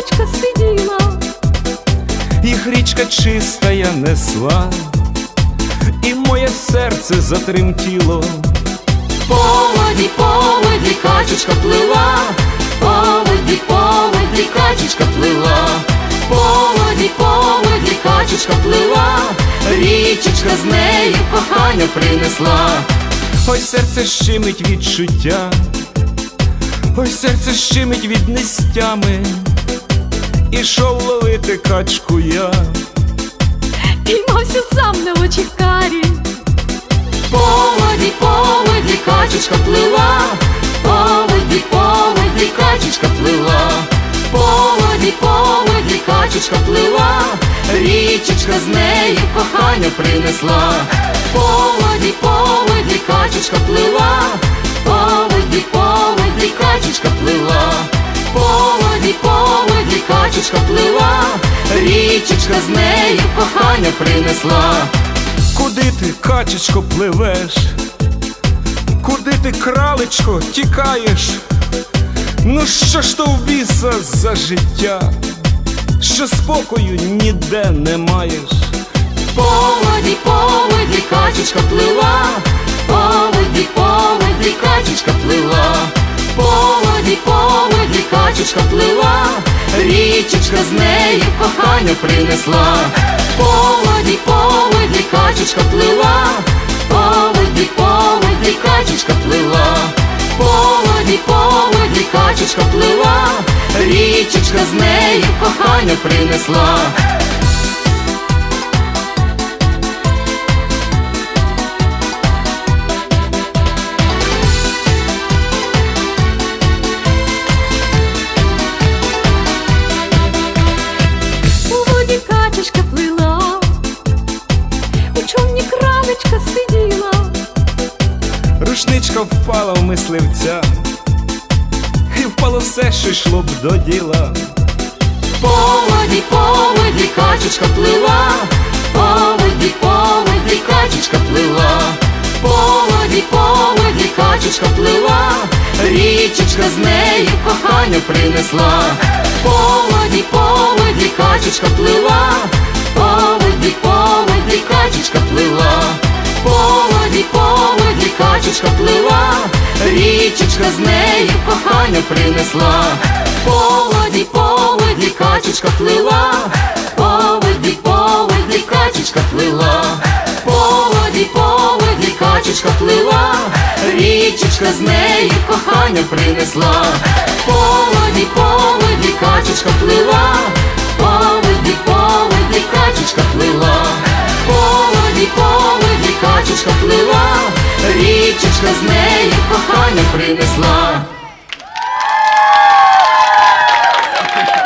речка сиділа, їх річка чистая несла, і моє серце затремтіло. Поводі, поводі, качечка плила, поводі, поводі, качечка плила, поводі, поводі, качечка плила, річечка з нею кохання принесла. Ой серце щимить відчуття, ой серце щимить від нестями ішов ловити качку я. Піймався сам на очі карі, По воді, по воді качечка плила, по воді, по воді качечка плила, по воді, по воді качечка плила, річечка з нею кохання принесла. По воді, по воді качечка плила, по воді, по воді качечка плила, по воді, по качечка плила, річечка з нею кохання принесла. Куди ти, качечко, пливеш? Куди ти, кралечко, тікаєш? Ну що ж то в біса за життя, що спокою ніде не маєш? По воді, по воді качечка плила, по воді, по воді качечка плила, по воді, по воді качечка плила, річечка з нею кохання принесла. поводі, поводі, качечка плила, поводі, поводі, качечка плила, поводі, поводі, качечка плила, річечка з нею кохання принесла. Впала в мисливця, і впало все, що йшло б до діла. По воді, по воді качечка плила, по воді, по воді качечка плила, по воді, по воді качечка плила, річечка з нею кохання принесла. По воді, по воді качечка плила, по воді, по воді качечка плила, річечка з нею кохання принесла. По воді, по воді качечка плила, по воді, по воді качечка плила, по воді, качечка плила, річечка з нею кохання принесла. По воді, по воді качечка плила, річечка з нею кохання принесла.